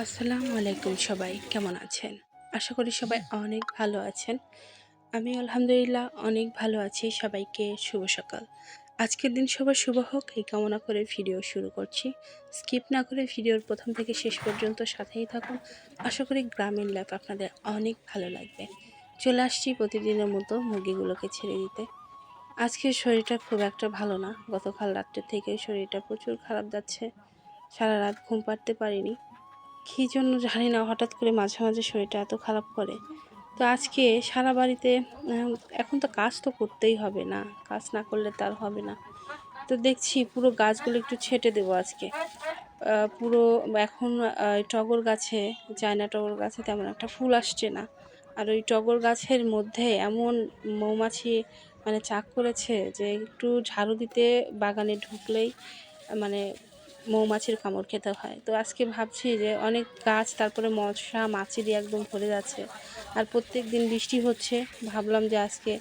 আসসালামু আলাইকুম সবাই, কেমন আছেন? আশা করি সবাই অনেক ভালো আছেন। আমি আলহামদুলিল্লাহ অনেক ভালো আছি, সবাইকে শুভ সকাল। আজকের দিন সবার শুভ হোক, এই কামনা করে ভিডিও শুরু করছি। স্কিপ না করে ভিডিওর প্রথম থেকে শেষ পর্যন্ত সাথেই থাকুন। আশা করি গ্রামীণ লাইফ আপনাদের অনেক ভালো লাগবে। চলে আসছি প্রতিদিনের মতো মুরগিগুলোকে ছেড়ে দিতে। আজকে শরীরটা খুব একটা ভালো না। গতকাল রাত্রে থেকে শরীরটা প্রচুর খারাপ যাচ্ছে। সারা রাত ঘুম পাড়তে পারিনি। কী জন্য জানি না, হঠাৎ করে মাঝে মাঝে শরীরটা এত খারাপ করে। তো আজকে সারা বাড়িতে এখন তো কাজ তো করতেই হবে না, কাজ না করলে তার হবে না। তো দেখছি পুরো গাছগুলো একটু ছেটে দেবো আজকে। পুরো এখন টগর গাছে চায়না টগর গাছে তেমন একটা ফুল আসছে না। আর ওই টগর গাছের মধ্যে এমন মৌমাছি মানে চাক করেছে যে একটু ঝাড়ু দিতে বাগানে ঢুকলেই মানে মৌমাছির কামড় খেতে হয়। তো আজকে ভাবছি যে অনেক গাছ, তারপরে মশা, মাছি দিয়ে একদম ভরে যাচ্ছে। আর প্রত্যেক দিন বৃষ্টি হচ্ছে, ভাবলাম যে আজকে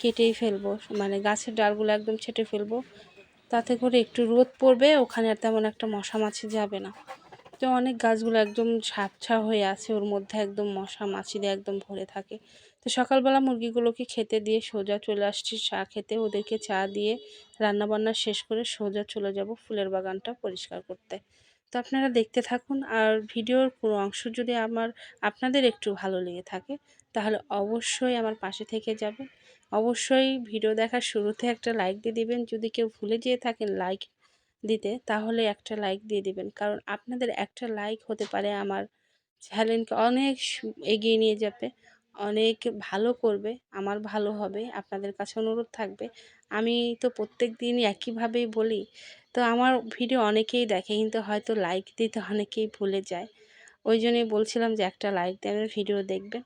কেটেই ফেলব। মানে গাছের ডালগুলো একদম ছেটে ফেলব। তাতে করে একটু রোদ পড়বে, ওখানে আর তেমন একটা মশা মাছি যাবে না। তো অনেক গাছগুলো একদম ঝাপছা হয়ে আছে, ওর মধ্যে একদম মশা মাছি দিয়ে একদম ভরে থাকে। তো সকালবেলা মুরগিগুলোকে খেতে দিয়ে সোজা চলে আসছি চা খেতে। ওদেরকে চা দিয়ে রান্নাবান্না শেষ করে সোজা চলে যাব ফুলের বাগানটা পরিষ্কার করতে। তো আপনারা দেখতে থাকুন, আর ভিডিওর কোনো অংশ যদি আমার, আপনাদের একটু ভালো লেগে থাকে, তাহলে অবশ্যই আমার পাশে থেকে যাবেন। অবশ্যই ভিডিও দেখার শুরুতে একটা লাইক দিয়ে দিবেন। যদি কেউ ভুলে যেয়ে থাকেন, লাইক দিতে তাহলে একটা লাইক দিয়ে দিবেন। কারণ আপনাদের একটা লাইক হতে পারে আমার চ্যানেলকে অনেক এগিয়ে নিয়ে যাবে, অনেক ভালো করবে, আমার ভালো হবে, আপনাদের কাছে অনুরোধ থাকবে। আমি তো প্রত্যেক দিনই একইভাবেই বলি, তো আমার ভিডিও অনেকেই দেখে, কিন্তু হয়তো লাইক দিতে অনেকেই ভুলে যায়। ওই জন্যই বলছিলাম যে একটা লাইক দিয়ে ভিডিও দেখবেন।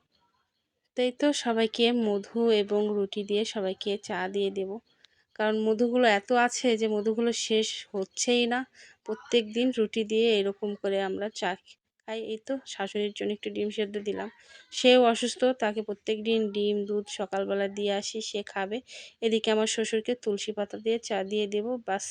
তাই তো সবাইকে মধু এবং রুটি দিয়ে সবাইকে চা দিয়ে দেব। কারণ মধুগুলো এত আছে যে মধুগুলো শেষ হচ্ছেই না। প্রত্যেক দিন রুটি দিয়ে এরকম করে আমরা চা খাই। এই তো শাশুড়ির জন্য একটু ডিম সেদ্ধ দিলাম। সেও অসুস্থ, তাকে প্রত্যেক দিন ডিম, দুধ সকালবেলা দিয়ে আসি, সে খাবে। এদিকে আমার শ্বশুরকে তুলসী পাতা দিয়ে চা দিয়ে দেবো, বাস।